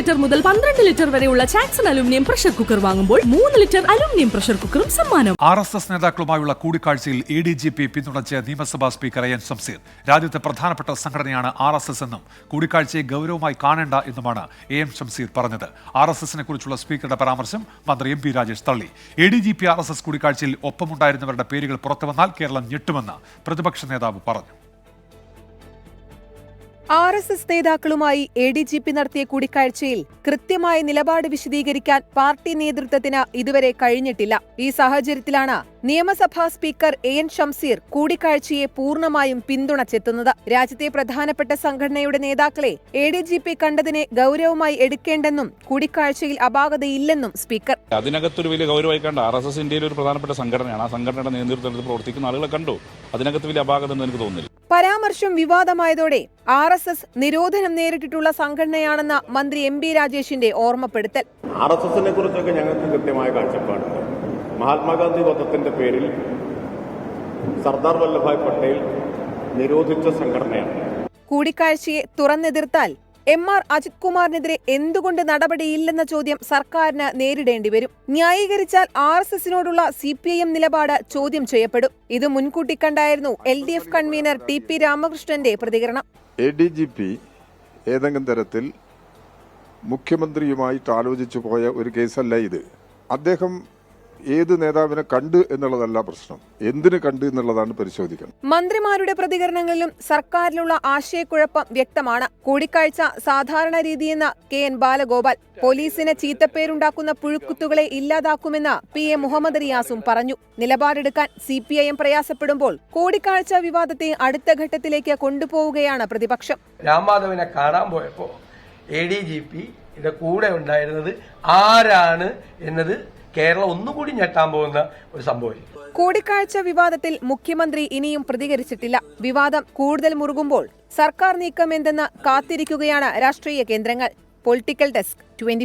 Litre മുതൽ പന്ത്രണ്ട് litre വരെയുള്ള ചാക്സൺ അലുമിനിയം പ്രഷർ കുക്കർ വാങ്ങുമ്പോൾ മൂന്ന് ലിറ്റർ അലുമിനിയം പ്രഷർ കുക്കറും സമ്മാനം. ആർ എസ് എസ് നേതാക്കളുമായുള്ള കൂടിക്കാഴ്ചയിൽ എ ഡി ജി പി പിന്തുണച്ച നിയമസഭാ സ്പീക്കർ എൻ സംസീർ രാജ്യത്തെ പ്രധാനപ്പെട്ട സംഘടനയാണ് ആർ എസ് എസ് എന്നും കൂടിക്കാഴ്ചയെ ഗൗരവമായി കാണേണ്ട എന്നുമാണ് എ എം ശംസീർ പറഞ്ഞത്. ആർ എസ് എസിനെ കുറിച്ചുള്ള സ്പീക്കറുടെ പരാമർശം മന്ത്രി എം പി രാജേഷ് തള്ളി. A D G P R S S കൂടിക്കാഴ്ചയിൽ ഒപ്പമുണ്ടായിരുന്നവരുടെ പേരുകൾ പുറത്തുവന്നാൽ കേരളം ഞെട്ടുമെന്ന് പ്രതിപക്ഷ നേതാവ് പറഞ്ഞു. ആർ എസ് എസ് നേതാക്കളുമായി എ ഡി ജി പി നടത്തിയ കൂടിക്കാഴ്ചയിൽ കൃത്യമായ നിലപാട് വിശദീകരിക്കാൻ പാർട്ടി നേതൃത്വത്തിന് ഇതുവരെ കഴിഞ്ഞിട്ടില്ല. ഈ സാഹചര്യത്തിലാണ് നിയമസഭാ സ്പീക്കർ എ എൻ ഷംസീർ കൂടിക്കാഴ്ചയെ പൂർണമായും പിന്തുണച്ചെത്തുന്നത്. രാജ്യത്തെ പ്രധാനപ്പെട്ട സംഘടനയുടെ നേതാക്കളെ എ ഡി ജി പി കണ്ടതിനെ ഗൗരവമായി എടുക്കേണ്ടെന്നും കൂടിക്കാഴ്ചയിൽ അപാകതയില്ലെന്നും സ്പീക്കർ. അതിനകത്തൊരു വലിയ ഗൗരവമായി കണ്ട ആർ എസ് എസ് ഇന്ത്യയിലെ ഒരു പ്രധാനപ്പെട്ട സംഘടനയാണ്. ആ സംഘടനയുടെ നേതൃത്വത്തിൽ പ്രവർത്തിക്കുന്ന ആളുകളെ കണ്ടു. അതിനകത്ത് വലിയ അപാകത എന്ന് എനിക്ക് തോന്നുന്നില്ല. പരാമർശം വിവാദമായതോടെ ആർ എസ് എസ് നിരോധനം നേരിട്ടിട്ടുള്ള സംഘടനയാണെന്ന മന്ത്രി എം ബി രാജേഷിന്റെ ഓർമ്മപ്പെടുത്തൽ. ആർ എസ് എസിനെ കുറിച്ചൊക്കെ ഞങ്ങൾക്ക് കൃത്യമായ കാഴ്ചപ്പാടുണ്ട് മഹാത്മാഗാന്ധി വധത്തിന്റെ പേരിൽ സർദാർ വല്ലഭായ് പട്ടേൽ നിരോധിച്ച സംഘടനയാണ്. കൂടിക്കാഴ്ചയെ തുറന്നെതിർത്താൽ എം ആർ അജിത് കുമാറിനെതിരെ എന്തുകൊണ്ട് നടപടിയില്ലെന്ന ചോദ്യം സർക്കാരിന് നേരിടേണ്ടി വരും. ന്യായീകരിച്ചാൽ ആർ എസ് എസിനോടുള്ള സി പി ഐ എം നിലപാട് ചോദ്യം ചെയ്യപ്പെടും. ഇത് മുൻകൂട്ടി കണ്ടായിരുന്നു L D F convener T P രാമകൃഷ്ണന്റെ പ്രതികരണം. എ ഡി ജി പി ഏതെങ്കിലും തരത്തിൽ മുഖ്യമന്ത്രിയുമായിട്ട് ആലോചിച്ചു പോയ ഒരു കേസല്ല ഇത്. അദ്ദേഹം ഏത് നേതാവിനെ കണ്ട് എന്നുള്ളതല്ല പ്രശ്നം. എന്തിനു കണ്ട് എന്നുള്ളതാണ് പരിശോധിക്കണം. മന്ത്രിമാരുടെ പ്രതികരണങ്ങളിലും സർക്കാരിലുള്ള ആശയക്കുഴപ്പം വ്യക്തമാണ്. കൂടിക്കാഴ്ച സാധാരണ രീതിയെന്ന കെ എൻ ബാലഗോപാൽ പോലീസിന് ചീത്തപ്പേരുണ്ടാക്കുന്ന പുഴുക്കുത്തുകളെ ഇല്ലാതാക്കുമെന്ന് പി എ മുഹമ്മദ് റിയാസും പറഞ്ഞു. നിലപാടെടുക്കാൻ സി പി ഐ എം പ്രയാസപ്പെടുമ്പോൾ കൂടിക്കാഴ്ച വിവാദത്തെ അടുത്ത ഘട്ടത്തിലേക്ക് കൊണ്ടുപോവുകയാണ് പ്രതിപക്ഷം. രാംമാധവിനെ കാണാൻ പോയപ്പോ എ ഡി ജി പി കൂടെ ഉണ്ടായിരുന്നത് ആരാണ് എന്നത് കേരളം ഒന്നുകൂടി ഞെട്ടാൻ പോകുന്ന ഒരു സംഭവം കൂടിക്കാഴ്ച വിവാദത്തിൽ മുഖ്യമന്ത്രി ഇനിയും പ്രതികരിച്ചിട്ടില്ല. വിവാദം കൂടുതൽ മുറുകുമ്പോൾ സർക്കാർ നീക്കം എന്തെന്ന് കാത്തിരിക്കുകയാണ് രാഷ്ട്രീയ കേന്ദ്രങ്ങൾ. Political desk twenty